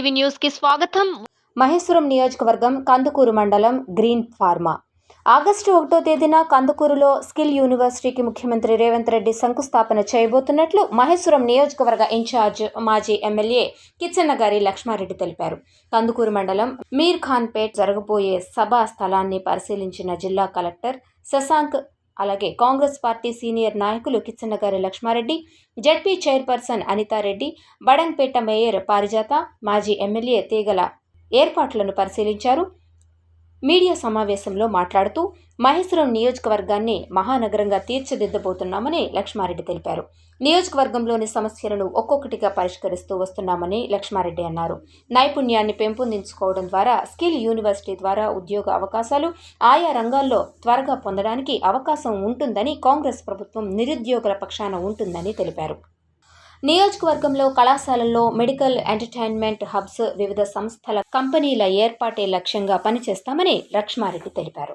TV న్యూస్కి స్వాగతం. మహేశ్వరం నియోజకవర్గం కందుకూరు మండలం గ్రీన్ ఫార్మా. ఆగస్టు ఒకటో తేదీన కందుకూరులో స్కిల్ యూనివర్సిటీకి ముఖ్యమంత్రి రేవంత్ రెడ్డి శంకుస్థాపన చేయబోతున్నట్లు మహేశ్వరం నియోజకవర్గ ఇన్ఛార్జ్ మాజీ ఎమ్మెల్యే కిచ్చన్నగారి లక్ష్మారెడ్డి తెలిపారు. కందుకూరు మండలం మీర్ ఖాన్పేట్ జరగబోయే సభా స్థలాన్ని పరిశీలించిన జిల్లా కలెక్టర్ శశాంక్ అలాగే కాంగ్రెస్ పార్టీ సీనియర్ నాయకులు Kichannagari Lakshma Reddy ZP chairperson Anitha Reddy Badangpet mayor Parijatha మాజీ ఎమ్మెల్యే తీగల ఏర్పాట్లను పరిశీలించారు. మీడియా సమావేశంలో మాట్లాడుతూ మహేశ్వరం నియోజకవర్గాన్ని మహానగరంగా తీర్చిదిద్దబోతున్నామని లక్ష్మారెడ్డి తెలిపారు. నియోజకవర్గంలోని సమస్యలను ఒక్కొక్కటిగా పరిష్కరిస్తూ వస్తున్నామని లక్ష్మారెడ్డి అన్నారు. నైపుణ్యాన్ని పెంపొందించుకోవడం ద్వారా స్కిల్ యూనివర్సిటీ ద్వారా ఉద్యోగ అవకాశాలు ఆయా రంగాల్లో త్వరగా పొందడానికి అవకాశం ఉంటుందని కాంగ్రెస్ ప్రభుత్వం నిరుద్యోగుల పక్షాన ఉంటుందని తెలిపారు. నియోజకవర్గంలో కళాశాలల్లో మెడికల్ ఎంటర్టైన్మెంట్ హబ్స్ వివిధ సంస్థల కంపెనీల ఏర్పాటే లక్ష్యంగా పనిచేస్తామని లక్ష్మారెడ్డి తెలిపారు.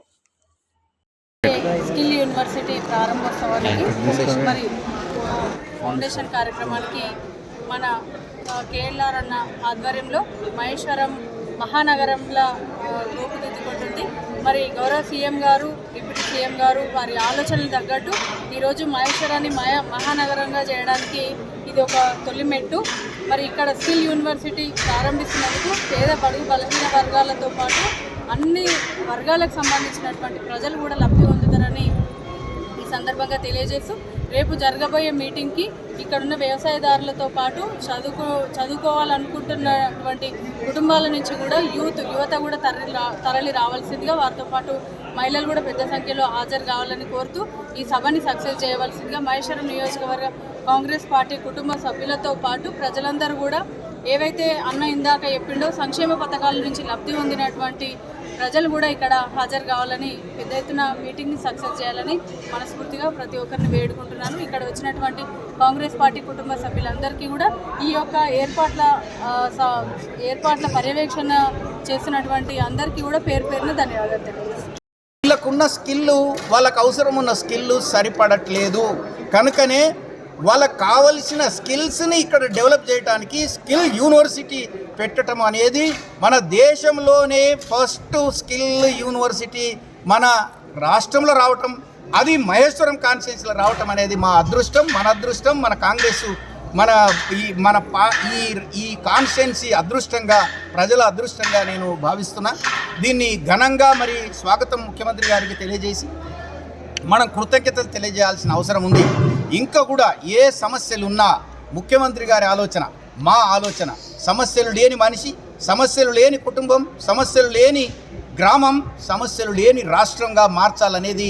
స్కిల్ యూనివర్సిటీ ప్రారంభోత్సవానికి మరి ఫౌండేషన్ కార్యక్రమానికి మన కేఎల్ఆర్ అన్న ఆధ్వర్యంలో మహేశ్వరం మహానగరంలో రూపుదిద్దుకుంటుంది. మరి గౌరవ సీఎం గారు డిప్యూటీ సీఎం గారు వారి ఆలోచనలు తగ్గట్టు ఈరోజు మహేశ్వరాన్ని మహా మహానగరంగా చేయడానికి ఇది ఒక తొలి మెట్టు. మరి ఇక్కడ స్కిల్ యూనివర్సిటీ ప్రారంభిస్తున్నందుకు పేద బడుగు బలహీన వర్గాలతో పాటు అన్ని వర్గాలకు సంబంధించినటువంటి ప్రజలు కూడా లబ్ధి పొందుతారని ఈ సందర్భంగా తెలియజేస్తూ రేపు జరగబోయే మీటింగ్కి ఇక్కడున్న వ్యవసాయదారులతో పాటు చదువుకో చదువుకోవాలనుకుంటున్నటువంటి కుటుంబాల నుంచి కూడా యూత్ యువత కూడా తరలి రా తరలి రావాల్సిందిగా వారితో పాటు మహిళలు కూడా పెద్ద సంఖ్యలో హాజరు కావాలని కోరుతూ ఈ సభని సక్సెస్ చేయవలసిందిగా మహేశ్వరం నియోజకవర్గ కాంగ్రెస్ పార్టీ కుటుంబ సభ్యులతో పాటు ప్రజలందరూ కూడా ఏవైతే అన్న ఇందాక చెప్పిండో సంక్షేమ పథకాల నుంచి లబ్ధి పొందినటువంటి ప్రజలు కూడా ఇక్కడ హాజరు కావాలని పెద్ద ఎత్తున మీటింగ్ని సక్సెస్ చేయాలని మనస్ఫూర్తిగా ప్రతి ఒక్కరిని వేడుకుంటున్నాను. ఇక్కడ వచ్చినటువంటి కాంగ్రెస్ పార్టీ కుటుంబ సభ్యులందరికీ కూడా ఈ యొక్క ఏర్పాట్ల స- ఏర్పాట్ల పర్యవేక్షణ చేస్తున్నటువంటి అందరికీ కూడా పేరు పేరున ధన్యవాదాలు తెలియజేస్తాను వాళ్ళకున్న స్కిల్ వాళ్ళకు అవసరం ఉన్న స్కిల్ సరిపడట్లేదు. కనుకనే వాళ్ళకు కావలసిన స్కిల్స్ని ఇక్కడ డెవలప్ చేయడానికి స్కిల్ యూనివర్సిటీ పెట్టడం అనేది మన దేశంలోనే ఫస్ట్ స్కిల్ యూనివర్సిటీ మన రాష్ట్రంలో రావటం అది మహేశ్వరం కాన్స్టిట్యూన్సీలో రావటం అనేది మా అదృష్టం మన అదృష్టం మన కాంగ్రెస్ మన ఈ మన పా ఈ ఈ కాన్స్టిట్యున్సీ అదృష్టంగా ప్రజల అదృష్టంగా నేను భావిస్తున్నా. దీన్ని ఘనంగా మరి స్వాగతం ముఖ్యమంత్రి గారికి తెలియజేసి మనం కృతజ్ఞతలు తెలియజేయాల్సిన అవసరం ఉంది. ఇంకా కూడా ఏ సమస్యలు ఉన్నా ముఖ్యమంత్రి గారి ఆలోచన మా ఆలోచన. సమస్యలు లేని మనిషి సమస్యలు లేని కుటుంబం సమస్యలు లేని గ్రామం సమస్యలు లేని రాష్ట్రంగా మార్చాలనేది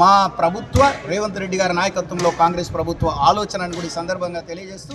మా ప్రభుత్వ రేవంత్ రెడ్డి గారి నాయకత్వంలో కాంగ్రెస్ ప్రభుత్వ ఆలోచన అని కూడా ఈ సందర్భంగా తెలియజేస్తూ